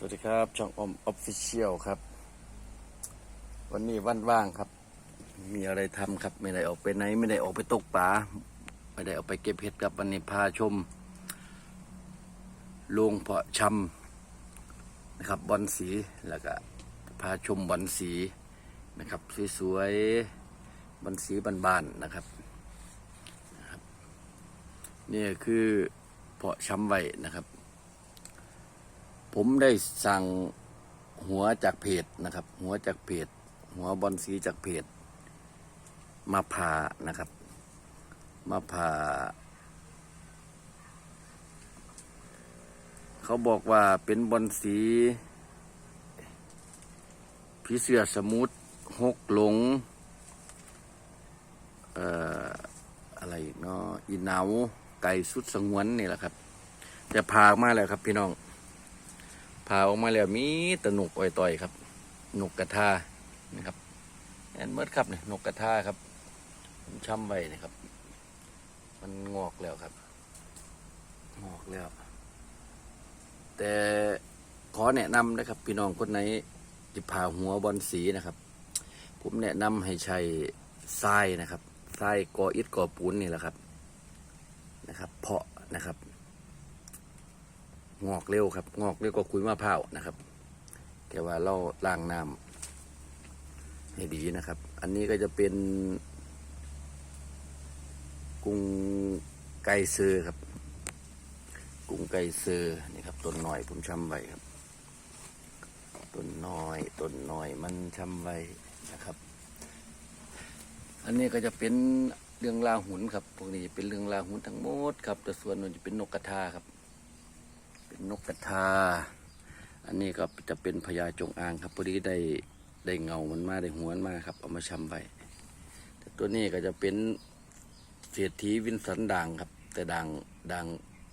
สวัสดีครับ ช่องอมออฟฟิเชียลครับ วันนี้วันว่างครับ มีอะไรทำครับ ไม่ได้ออกไปไหน ไม่ได้ออกไปตกปลาไม่ได้ออกไปเก็บเห็ดครับวันนี้พาชมโรงเพาะชำนะครับบอลสีแล้วก็พาชมบอลสีนะครับสวยๆบอลสีบานๆนะครับนี่คือเพาะชำไว้นะครับ ผมได้สั่งหัวจากเพจนะครับ หัวจากเพจ หัวบอลสีจากเพจ มาผ่านะครับ มาผ่า เขาบอกว่าเป็นบอลสีผีเสือสมุทหกหลง เอ่อ อะไรเนาะอีเนาไก่สุดสงวนนี่แหละครับจะพามาแล้วครับพี่น้อง พาออกมาแล้วมีตะหนกอ่อยต่อยครับ หนกกระทานะครับแอนเมิดครับเนี่ยนกกระทาครับผมช้ำไว้นะครับ มันงอกแล้วครับ งอกแล้ว แต่ขอแนะนำนะครับ พี่น้องคนไหนจะผ่าหัวบอลสีนะครับ ผมแนะนำให้ใช้ทรายนะครับทรายกออิฐกอปูนนี่แหละครับนะครับ เพาะนะครับ งอกเร็วครับ งอกเร็วก็คุยมะพร้าวนะครับ แต่ว่าเราล้างน้ำให้ดีนะครับ อันนี้ก็จะเป็น กุ้งไก่เซอร์ครับ กุ้งไก่เซอร์นี่ครับต้นหน้อยผมชำไว้ครับต้นน้อยต้นน้อยมันชำไว้นะครับ อันนี้ก็จะเป็นเรื่องลาหุนครับ พวกนี้เป็นเรื่องลาหุนทั้งหมดครับ แต่ส่วนนั้นจะเป็นนกกระทาครับ เป็นนกกระทา อันนี้ก็จะเป็นพญาจงอางครับพอดีได้ได้เงามันมาได้หัวมันมาครับ เอามาชำไว้แต่ตัวนี้ก็จะเป็นเศรษฐีวินสันด่างครับ แต่ด่างด่าง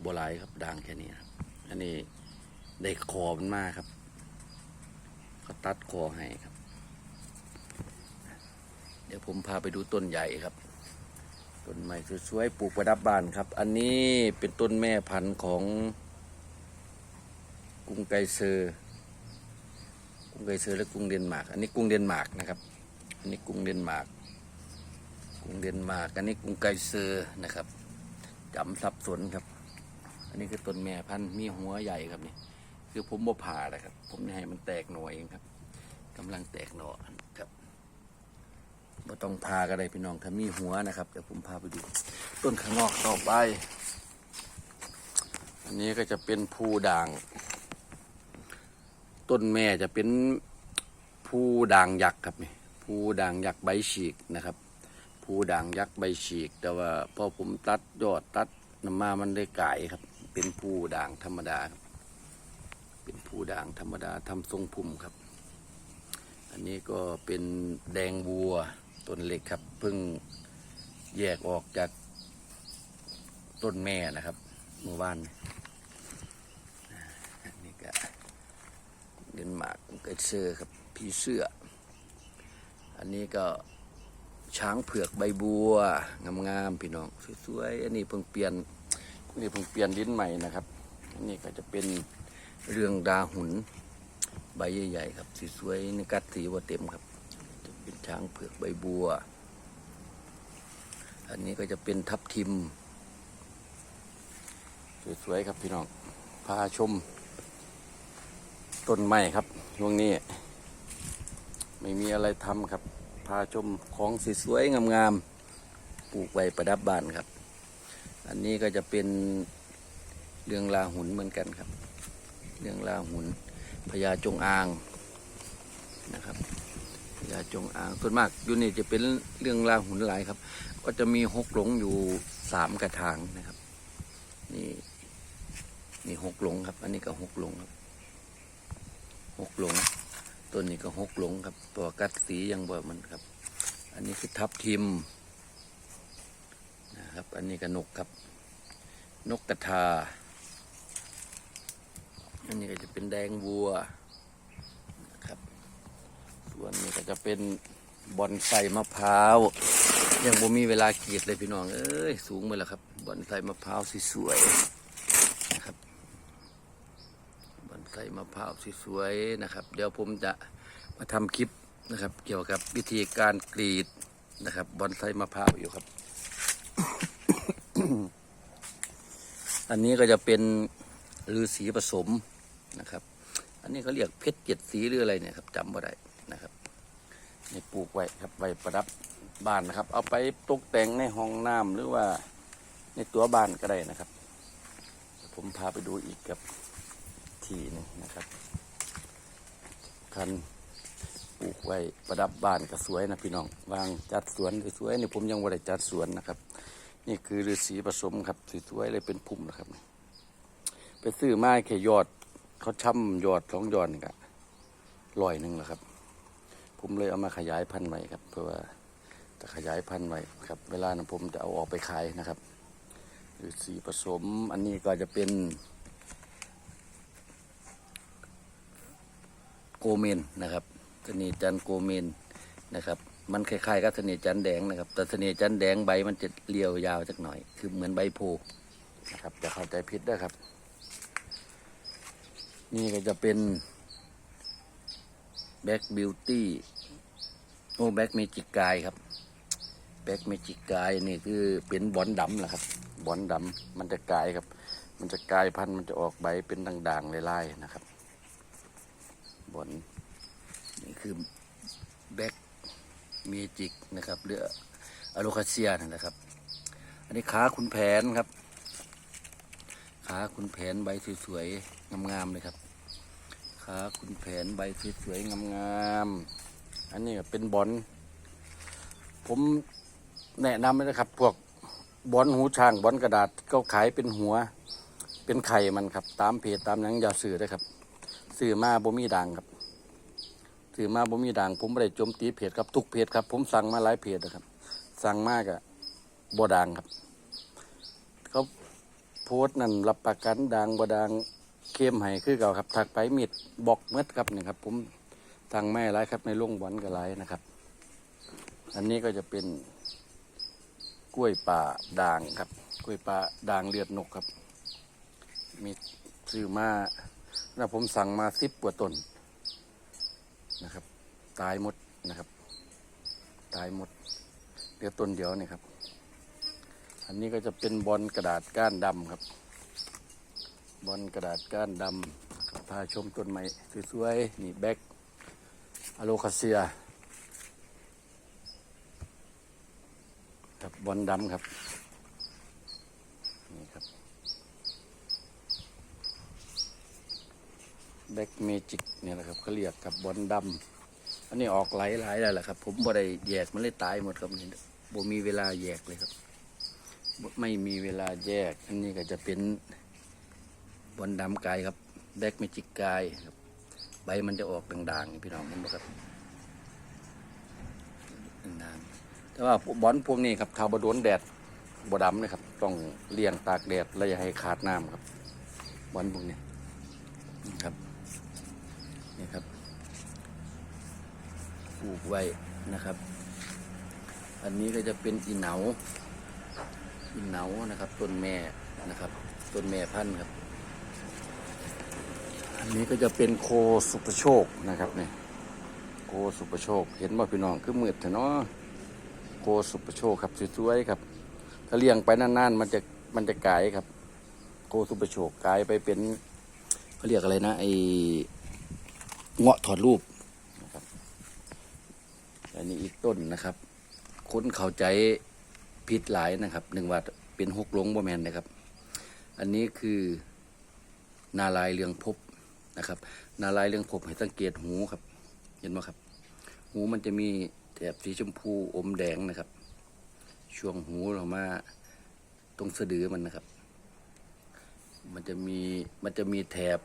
โบหลายครับด่างแค่นี้ครับอันนี้ได้คอมันมาครับเขาตัดคอให้ครับ เดี๋ยวผมพาไปดูต้นใหญ่ครับต้นใหม่สวยๆปลูกประดับบ้านครับ อันนี้เป็นต้นแม่พันธุ์ของ กรุงไกเซอร์กรุงไกเซอร์และกรุงเดนมาร์กอันนี้กรุงเดนมาร์กนะครับอันนี้กรุงเดนมาร์กกรุงเดนมาร์กอันนี้กรุงไกเซอร์นะครับจำสับสนครับ อันนี้คือต้นแม่พันธุ์มีหัวใหญ่ครับนี่คือผมบ่ผ่านะครับ ผมให้มันแตกหน่อเองครับกำลังแตกหน่อครับบ่ต้องพาก็ได้พี่น้องถ้ามีหัวนะครับเดี๋ยวผมพาไปดู ต้นข้างนอกต่อไป อันนี้ก็จะเป็นภูด่าง ต้นแม่จะเป็นผู้ด่างยักษ์ครับนี่ผู้ด่างยักษ์ใบฉีกนะครับ ผู้ด่างยักษ์ใบฉีก แต่ว่าพอผมตัดยอดตัดน้ำมามันได้ไก่ครับ เป็นผู้ด่างธรรมดาครับเป็นผู้ด่างธรรมดาทำทรงพุ่มครับ อันนี้ก็เป็นแดงวัวต้นเล็กครับเพิ่งแยกออกจากต้นแม่นะครับเมื่อวานนนี้ก็ เดนมาร์กก็เสื้อครับผีเสื้อ อันนี้ก็ช้างเผือกใบบัวงามๆพี่น้องสวยๆอันนี้เพิ่งเปลี่ยนนนี้เพิ่งเปลี่ยนลิ้นใหม่นะครับ อันนี้ก็จะเป็นเรื่องดาหุนใบใหญ่ๆครับสวยๆนี่กัดสีว่าเต็มครับ จะเป็นช้างเผือกใบบัว อันนี้ก็จะเป็นทับทิม สวยๆครับพี่น้องพาชม ต้นไม้ครับช่วงนี้ ไม่มีอะไรทำครับ พาชมของสวยๆงามๆปลูกไว้ประดับบ้านครับ อันนี้ก็จะเป็นเรื่องลาหุนเหมือนกันครับ เรื่องลาหุนพญาจงอางนะครับพญาจงอางส่วนมากอยู่นี่จะเป็นเรื่องลาหุนหลายครับ ก็จะมีหกหลงอยู่สามกระถางนะครับ นี่นี่หกหลงครับ อันนี้ก็หกหลงครับ หกหลงต้นนี้ก็หกหลงครับตัวกัดสียังบ่มันครับ อันนี้คือทับทิมนะครับ อันนี้ก็นกครับ นกกระทา อันนี้ก็จะเป็นแดงวัวนะครับส่วนนี้ก็จะเป็นบอนไซมะพร้าวยังบ่มีเวลาเกรีดเลยพี่น้องเอ้ยสูงไปแล้วครับบอนไซมะพร้าวสวยๆนะครับ บอน ไส้มะพร้าวสวยๆนะครับ เดี๋ยวผมจะมาทำคลิปนะครับ เกี่ยวกับวิธีการกรีดนะครับบอนไซมะพร้าวอยู่ครับ อันนี้ก็จะเป็นฤาษีผสมนะครับ อันนี้เขาเรียกเพชรเจ็ดสีหรืออะไรเนี่ยครับจำไม่ได้นะครับนี่ปลูกไว้ครับไว้ประดับบ้านนะครับ เอาไปตกแต่งในห้องน้ำหรือว่าในตัวบ้านก็ได้นะครับ ผมพาไปดูอีกกับ ที่นึงนะครับคันปลูกไว้ประดับบ้านก็สวยนะพี่น้อง วางจัดสวนสวยๆนี่ผมยังไม่ได้จัดสวนนะครับ นี่คือฤาษีผสมครับสวยๆเลยเป็นพุ่มนะครับ ไปซื้อไม้แค่ยอดเขาช่ำยอดสองยอดนี่ก็ร้อยหนึ่งแหละครับ ผมเลยเอามาขยายพันธุ์ใหม่ครับ เพื่อว่าจะขยายพันธุ์ใหม่ครับ เวลานั้นผมจะเอาออกไปขายนะครับฤาษีผสมอันนี้ก็จะเป็น โกเมนนะครับเสน่ห์จันโกเมนนะครับมันคล้ายๆกับเสน่ห์จันแดงนะครับแต่เสน่ห์จันแดงใบมันจะเรียวยาวจักหน่อย คือเหมือนใบโพนะครับจะเข้าใจผิดด้ครับ นี่ก็จะเป็นแบ็กบิวตี้โอ้แบ็กเมจิกกายครับแบ็กเมจิกกายนี่คือเป็นบอนดำแหละครับบอนดำมันจะกลายครับ มันจะกลายพันธุ์มันจะออกใบเป็นด่างๆลายๆนะครับ บนนี่คือแบ็กเมจิกนะครับเรืออะโลคาเซียนะครับ อันนี้ขาคุณแผนครับ ขาคุณแผนใบสวยๆงามๆเลยครับขาคุณแผนใบสวยๆงามๆอันนี้เป็นบอลผมแนะนำเลยนะครับพวกบอลหูช้างบอลกระดาษก็ขายเป็นหัว เป็นไข่มันครับ ตามเพจตามหนังยาสื่อเลยครับ ซื้อมาบ่มีดังครับซื้อมาบ่มีดังผมไม่ได้โจมตีเพจครับทุกเพจครับ ผมสั่งมาหลายเพจนะครับ สั่งมากอะบ่ดังครับ เขาโพสต์นั่นรับประกันดังบ่ดังเข้มให้คือเก่าครับถักไปมิดบอกเมดครับนี่ครับ ผมสั่งไม่หลายครับ ในโรงบอลก็หลายนะครับ อันนี้ก็จะเป็นกล้วยป่าด่างครับ กล้วยป่าด่างเลือดนกครับ มีซื้อมา แล้วผมสั่งมาสิบกว่าต้นนะครับ ตายหมดนะครับ ตายหมดเหลือต้นเดียวนี่ครับ อันนี้ก็จะเป็นบอลกระดาษก้านดำครับ บอลกระดาษก้านดำพาชมต้นไม้สวยๆนี่แบ็กอะโลคาเซียครับบอลดำครับนี่ครับ แบ็กเมจิกเนี่ยแหละครับเขาเรียกกับบอลดำอันนี้ออกไหลหลายๆแล้วแหละครับ ผมบ่ได้แยกมันเลยตายหมดครับนี่บ่มีเวลาแยกเลยครับ ไม่มีเวลาแยก อันนี้ก็จะเป็นบอลดำกายครับ แบ็กเมจิกกายครับ ใบมันจะออกด่างๆพี่น้องเห็นไหมครับด่างๆแต่ว่าบอลพวกนี้ครับถ้าบโดนแดดบดำนะครับ ต้องเลี้ยงตากแดดและอย่าให้ขาดน้ำครับบอลพวกนี้ครับ นี่ครับป ลูกไว้นะครับ อันนี้ก็จะเป็นอีเหนาอีเหนานะครับต้นแม่นะครับต้นแม่พันธุ์ครับ อันนี้ก็จะเป็นโคสุปโชคนะครับเนี่ยโคสุปโชค เห็นว่าพี่น้องคือมืดเถอะเนาะโคสุปโชคครับสวยๆครับ ถ้าเลี้ยงไปนานๆมันจะมันจะกลายครับ โคสุปโชคกลายไปเป็นเขาเรียกอะไรนะไอเงาะถอดรูป อันนี้อีกต้นนะครับ คนเข้าใจผิดหลายนะครับหนึ่งว่าเป็นหกหลงบ่แมนนะครับ อันนี้คือนาลายเรืองพบนะครับ นาลายเรืองพบให้สังเกตหูครับ เห็นไหมครับ หูมันจะมีแถบสีชมพูอมแดงนะครับ ช่วงหูออกมาตรงสะดือมันนะครับ มันจะมีมันจะมีแถบ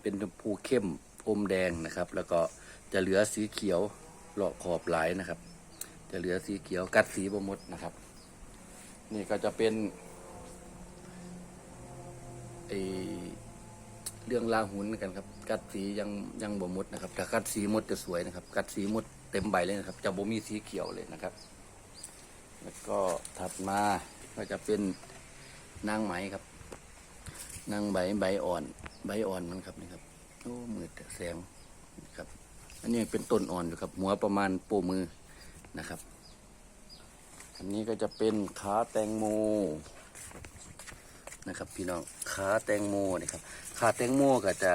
เป็นชมพูเข้มอมแดงนะครับ แล้วก็จะเหลือสีเขียว เลาะขอบหลายนะครับ จะเหลือสีเขียวกัดสีบมดนะครับ นี่ก็จะเป็นไอเรื่องลาหุนกันครับ กัดสียังยังบ่มดนะครับแต่กัดสีมดจะสวยนะครับ กัดสีมดเต็มใบเลยนะครับ จะบ่มีสีเขียวเลยนะครับ แล้วก็ถัดมาก็จะเป็นนางไหมครับ นางใบใบอ่อน ใบอ่อนมันครับนี่ครับโอ้มืดแต่แสงครับ อันนี้เป็นต้นอ่อนอยู่ครับ หัวประมาณโปรมือนะครับ อันนี้ก็จะเป็นขาแตงโมนะครับ พี่น้องขาแตงโมนี่ครับขาแตงโมก็จะ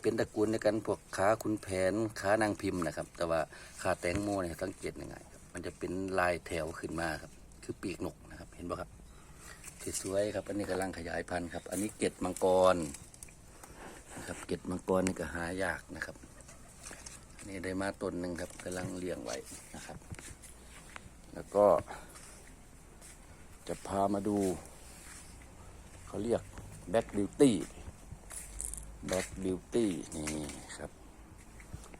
เป็นตระกูลในกันพวกขาคุณแผนขานางพิมพ์นะครับ แต่ว่าขาแตงโมเนี่ยสังเกตยังไงมันจะเป็นลายแถวขึ้นมาครับ คือปีกนกนะครับ เห็นป่ะครับสวยครับ อันนี้กำลังขยายพันธุ์ครับ อันนี้เกล็ดมังกรนะครับ เกล็ดมังกรนี่ก็หายากนะครับ นี่ได้มาต้นหนึ่งครับกำลังเลี้ยงไว้นะครับ แล้วก็ จะพามาดู เขาเรียกแบ็กบิวตี้แบ็กบิวตี้นี่ครับ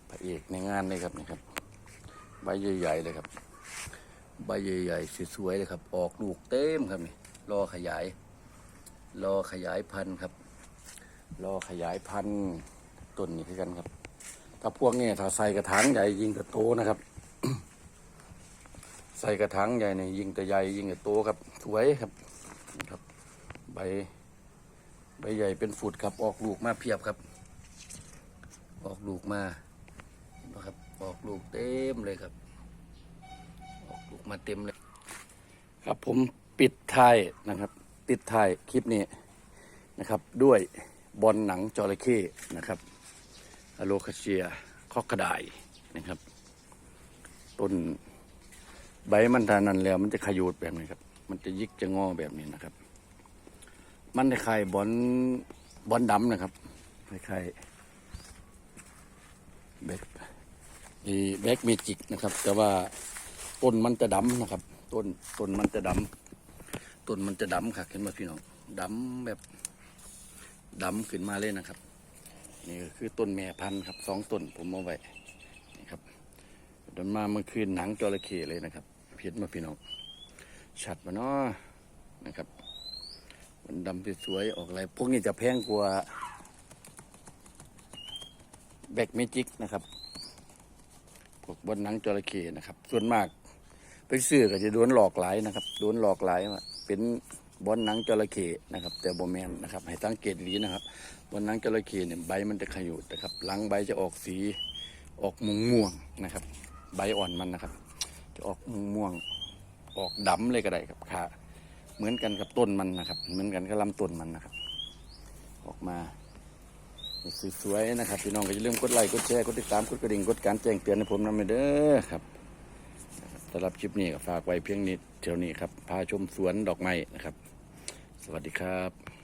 พระเอกในงานเลยครับนี่ครับใบใหญ่ๆเลยครับ ใบใหญ่ๆสวยๆเลยครับ ออกลูกเต็มครับนี่รอขยาย รอขยายพันธุ์ครับ รอขยายพันธุ์ต้นนี้คือกันครับ ถ้าพวกนี้ถ้าใส่กระถางใหญ่ยิงกระโตนะครับ ใส่กระถางใหญ่เนี่ยยิงแต่ใหญ่ยิงแต่โตครับ สวยครับครับ ใบ ใบใหญ่เป็นฝุดครับ ออกลูกมาเพียบครับ ออกลูกมาเห็นไหมครับ ออกลูกเต็มเลยครับ ออกลูกมาเต็มเลย ครับผมปิดท้ายนะครับ ปิดท้ายคลิปนี้นะครับ ด้วยบอลหนังจระเข้นะครับ อโลคาเชียคอกกระดายนะครับ ต้นใบมันทานันแล้ว มันจะขยูดแบบนี้ครับ มันจะยิกจะงอแบบนี้นะครับ มันคล้ายบอลบอลดำนะครับคล้ายๆแบ็คอีแบ็คเมจิกนะครับ แต่ว่าต้นมันจะดำนะครับ ต้นต้นมันจะดำต้นมันจะดำค่ะเห็นไหมพี่น้องดำแบบดำขึ้นมาเลยนะครับ นี่ก็คือต้นแม่พันธุ์ครับสองต้นผมเอาไว้นี่ครับดินมาเมื่อคืนหนังจระเข้เลยนะครับเพียรมาพี่น้องชัดมาเนาะนะครับ มันดำสวยๆออกอะไรพวกนี้จะแพงกว่าแบกเมจิกนะครับพวกบนหนังจระเข้นะครับ ส่วนมากไปซื้อก็จะโดนหลอกหลายนะครับโดนหลอกหลายว่าเป็น บอนหนังจระเข้นะครับ แต่บ่แมนนะครับ ให้ตั้งเกตดีนะครับบอนหนังจระเข้เนี่ยใบมันจะขยุดนะครับหลังใบจะออกสีออกม่วงม่วงนะครับ ใบอ่อนมันนะครับ จะออกม่วงม่วงออกดำเลยก็ได้ครับค่ะเหมือนกันกับต้นมันนะครับ เหมือนกันกับลำต้นมันนะครับ ออกมาสวยๆนะครับพี่น้องก็อย่าลืมกดไลค์กดแชร์กดติดตามกดกระดิ่งกดการแจ้งเตือนให้ผมนะเด้อครับสำหรับคลิปนี้ก็ฝากไว้เพียงนิดเท่านี้ครับพาชมสวนดอกไม้นะครับ วัสดีครับ